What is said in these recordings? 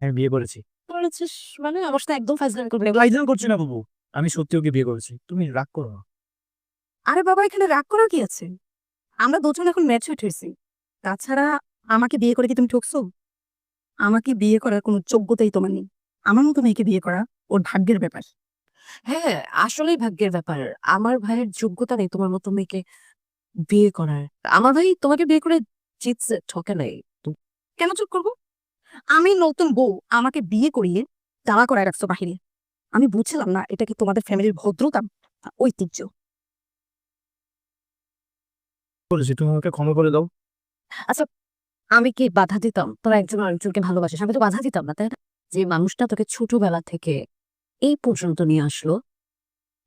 আমি বিয়ে করেছি। করেছিস মানে? আমার সাথে একদম ফাজলামি করবি না। করছি না বাবু। আমি সত্যি ওকে বিয়ে করেছি। তুমি রাগ করো না। আরে বাবা এখানে রাগ করার কি আছে? আমরা দুজন এখন ম্যাচুইট হয়েছি তাছাড়া আমাকে বিয়ে করে কি তুমি ঠকছো? আমাকে বিয়ে করার কোনো যোগ্যতাই তোমার নেই। আমার মতো মেয়েকে বিয়ে করা ওর ভাগ্যের ব্যাপার। হ্যাঁ আসলেই ভাগ্যের ব্যাপার। আমার ভাইয়ের যোগ্যতা নেই তোমার মতো মেয়েকে বিয়ে করার। আমার ভাই তোমাকে বিয়ে করে জিতছে ঠকে নাই। তো- কেন চুপ করব? আমি নতুন বউ আমাকে বিয়ে করিয়ে দাঁড়া করায় রাখছো বাহিরে। আমি বুঝছিলাম না এটা কি তোমাদের ফ্যামিলির ভদ্রতা? ঐতিহ্য। বলেছি তুমি আমাকে ক্ষমা করে দাও। আমি কি বাধা দিতাম? তোরা একজন আরেকজনকে ভালোবাসিস আমি তো বাধা দিতাম না তাই না? যে মানুষটা তোকে ছোটবেলা থেকে এই পর্যন্ত নিয়ে আসলো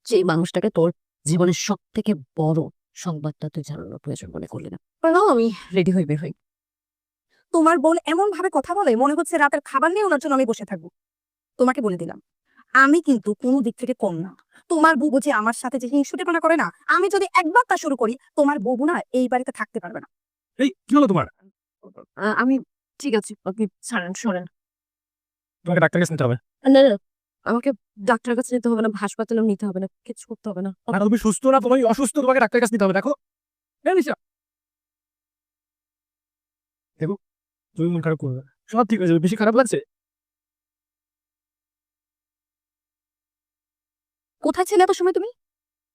যে মানুষটাকে তোর জীবনের সব থেকে বড় সংবাদটা তুই জানানোর প্রয়োজন মনে করলি না। আমি রেডি হয়ে বের হই। তোমার বোন এমন ভাবে কথা বলে মনে হচ্ছে রাতের খাবার নিয়ে ওনার জন্য আমি বসে থাকব। তোমাকে বলে দিলাম। আমি কিন্তু কোনো দিক থেকে কম না। তোমার বউ যে আমার সাথে যে হিংসুটেপনা করে না আমি যদি একবার তা শুরু করি তোমার বুবু না এই বাড়িতে থাকতে পারবে না। এই কি হলো তোমার? আমি ঠিক আছে আপনি ছাড়েন শোনেন। তোমাকে ডাক্তার কাছে নিতে হবে। না না আমাকে ডাক্তারের কাছে যেতে হবে না হাসপাতালেও নিতে হবে না কিছু করতে হবে না। তুমি সুস্থ না তুমি অসুস্থ তোমাকে ডাক্তার কাছে নিতে হবে দেখো। এই দেখো তুমি মন খারাপ করবে সব ঠিক হয়ে যাবে বেশি খারাপ লাগছে কোথায় ছিলে এত সময় তুমি?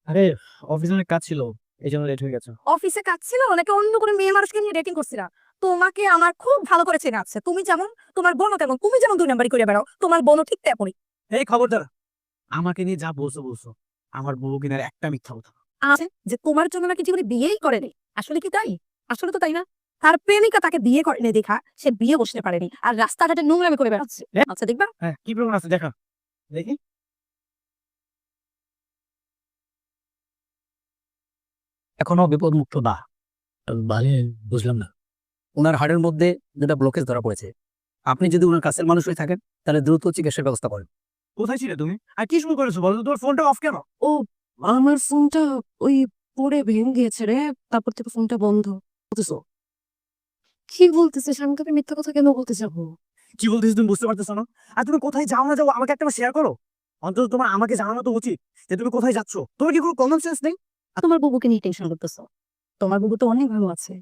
আরে অফিসে অনেক কাজ ছিল এই জন্য লেট হয়ে গেছে। অফিসে কাজ ছিল? নাকি অন্য কোনো মেয়ে মানুষকে নিয়ে ডেটিং করছিলা। তোমাকে আমার খুব ভালো করে চেনা আছে। তুমি যেমন তোমার বোনও তেমন। তুমি যেমন দুই নাম্বারই করে বেড়াও তোমার বোনও ঠিক তেমনই। এই খবরদার আমাকে নিয়ে যা বলছো বলছো। আমার বউ কিনার একটা মিথ্যা কথা। আছে যে তোমার জন্য নাকি জীবনে বিয়েই করেনি। আসলে কি তাই? আসলে তো তাই না? তার প্রেমিকা তাকে বিয়ে করেনি দেখা সে বিয়ে বসতে পারেনি। আর রাস্তাঘাটে নোংরামি করে বেড়াচ্ছে। আচ্ছা দেখবা? হ্যাঁ কি প্রমাণ আছে? দেখা। দেখি। এখনও বিপদ মুক্ত না মানে বুঝলাম না। ওনার হাড়ের মধ্যে যেটা ব্লকেজ ধরা পড়েছে। আপনি যদি ওনার কাছের মানুষ হয়ে থাকেন তাহলে দ্রুত চিকিৎসার ব্যবস্থা করেন। কোথায় ছিলে তুমি? আর কি শুরু করেছ বলো তো, তোর ফোনটা অফ কেন? ও আমার ফোনটা ওই পড়ে ভেঙে গিয়েছে রে। তারপর থেকে ফোনটা বন্ধ। বলতেছো কি বলতেছিস আমি তোকে মিথ্যা কথা কেন বলতে যাব কি বলতেছো তুমি বুঝতে পারতেছো না? আর তুমি কোথায় যাও না যাও আমাকে একটা শেয়ার করো। অন্তত তোমার আমাকে জানানো তো উচিত যে তুমি কোথায় যাচ্ছ। তোমার কি কোনো কমন সেন্স নেই? আর তোমার বুবুকে নিয়ে টেনশন করতেছো? তোমার বুবু তো অনেক ভালো আছে।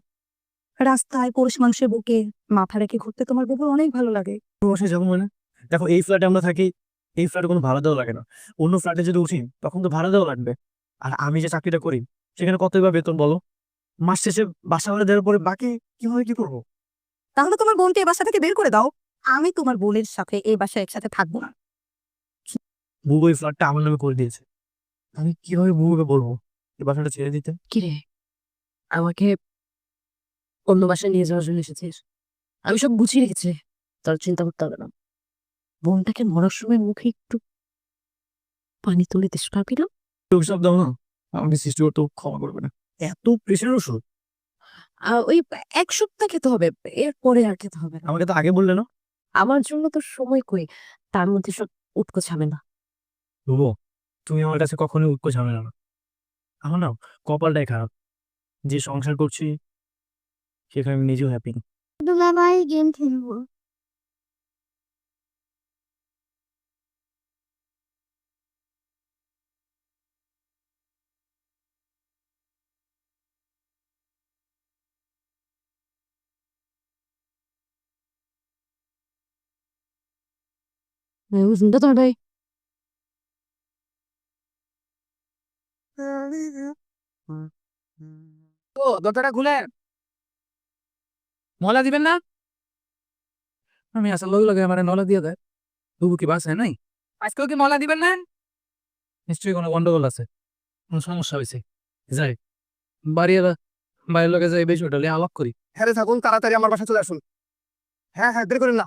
রাস্তায় পুরুষ মানুষের বুকে মাথা রেখে ঘুরতে তোমার বুবুর অনেক ভালো লাগে। বসে যাব মানে? দেখো এই ফ্ল্যাটে আমরা থাকি এই ফ্ল্যাটে কোনো ভাড়া দেওয়া লাগে না। অন্য ফ্ল্যাটে যদি উঠি তখন তো ভাড়া দেওয়া লাগবে। আর আমি যে চাকরিটা করি সেখানে কতই বা বেতন বলো? মাস শেষে বাসা ভাড়া দেওয়ার পরে বাকি কীভাবে কি করব? তাহলে তোমার বোনকে এই বাসা থেকে বের করে দাও। আমি তোমার বোনের সাথে এই বাসায় একসাথে থাকব না। বুবু এই ফ্ল্যাটটা আমার নামে করে দিয়েছে। আমি কীভাবে বুবুকে বলব এই বাসাটা ছেড়ে দিতে? কিরে আমাকে অন্য বাসায় নিয়ে যাওয়ার জন্য এসেছিস। আমি সব গুছিয়ে রেখেছি। তার চিন্তা করতে হবে না। বোনটাকে মরার সময় মুখে একটু পানি তুলে দিস পারবি না? সব দাও না আমাকে সৃষ্টি করতে ক্ষমা করবে না। এত প্রেশার ওষুধ? ওই এক সপ্তাহ খেতে হবে এরপরে আর খেতে হবে না। আমাকে তো আগে বললে না? আমার জন্য তো সময় কই? তার মধ্যে সব উৎকো ঝামেলা। বুবু তুমি আমার কাছে কখনোই উৎকো ঝামেলা না। আমার না কপালটাই খারাপ। যে সংসার করছি সেখানে আমি নিজেও হ্যাপি দুলাভাই গেম খেলব। দরজাটা খুলে মলা দিবেন না? আমি আমার দিয়ে দেয়। তবু কি নাই? আজকেও কি মলা দিবেন না? নিশ্চয়ই কোনো গন্ডগোল আছে। কোনো সমস্যা হয়েছে। যাই বাড়ি এলা বাইরের লগে যাই বেশ ওটা আলাপ করি। হ্যাঁ রে থাকুন তাড়াতাড়ি আমার বাসায় চলে আসুন। হ্যাঁ হ্যাঁ দেরি করেন না।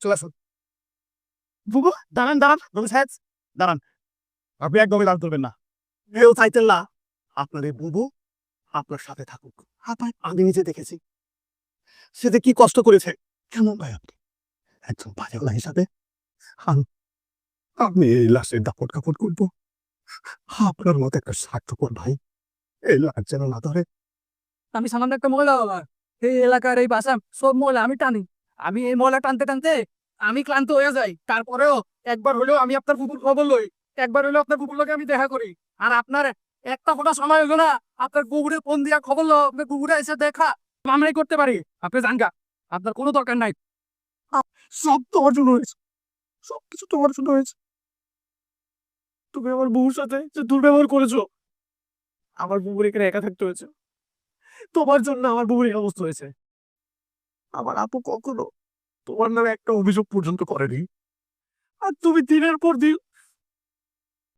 চলে আসুন। বুবু দাঁড়ান দাঁড়ান দাঁড়ান। আপনি একদমই তুলবেন না। চাইতেন না। আপনার বুবু আপনার সাথে থাকুক। আমি নিজে দেখেছি। সে যে কি কষ্ট করেছে, কেমন ভাই আপনি? একজন বাজেওয়ালা হিসাবে আমি এই লাশের দাপট কাপড় করব। আপনার মতো একটা স্বার্থপর ভাই এই লাশ যেন না ধরে। আমি সামান্য একটা মহিলা এই এলাকার এই বাসা, সব মহিলা আমি টানি। আমি এই মহিলা টানতে টানতে আমি ক্লান্ত হয়ে যাই। তারপরেও একবার হলেও আমি আপনার কুকুর খবর লই। একবার হলেও আপনার কুকুর লোকে আমি দেখা করি। আর আপনার একটা ফোটা সময় হলো না, আপনার কুকুরে ফোন দিয়া খবর লো আপনার কুকুরে এসে দেখা। আমরাই করতে পারি। আপনি জানগা, আপনার কোনো দরকার নাই। সব তোমার জন্য হয়েছে। সব কিছু তোমার জন্য হয়েছে। তুমি আমার বউর সাথে যে দুর্ব্যবহার করেছ, আমার বউর এখানে একা থাকতে হয়েছে। তোমার জন্য আমার বউর অবস্থা হয়েছে। আমার আপু কখনো তোমার নামে একটা অভিযোগ পর্যন্ত করেনি। আর তুমি দিনের পর দিন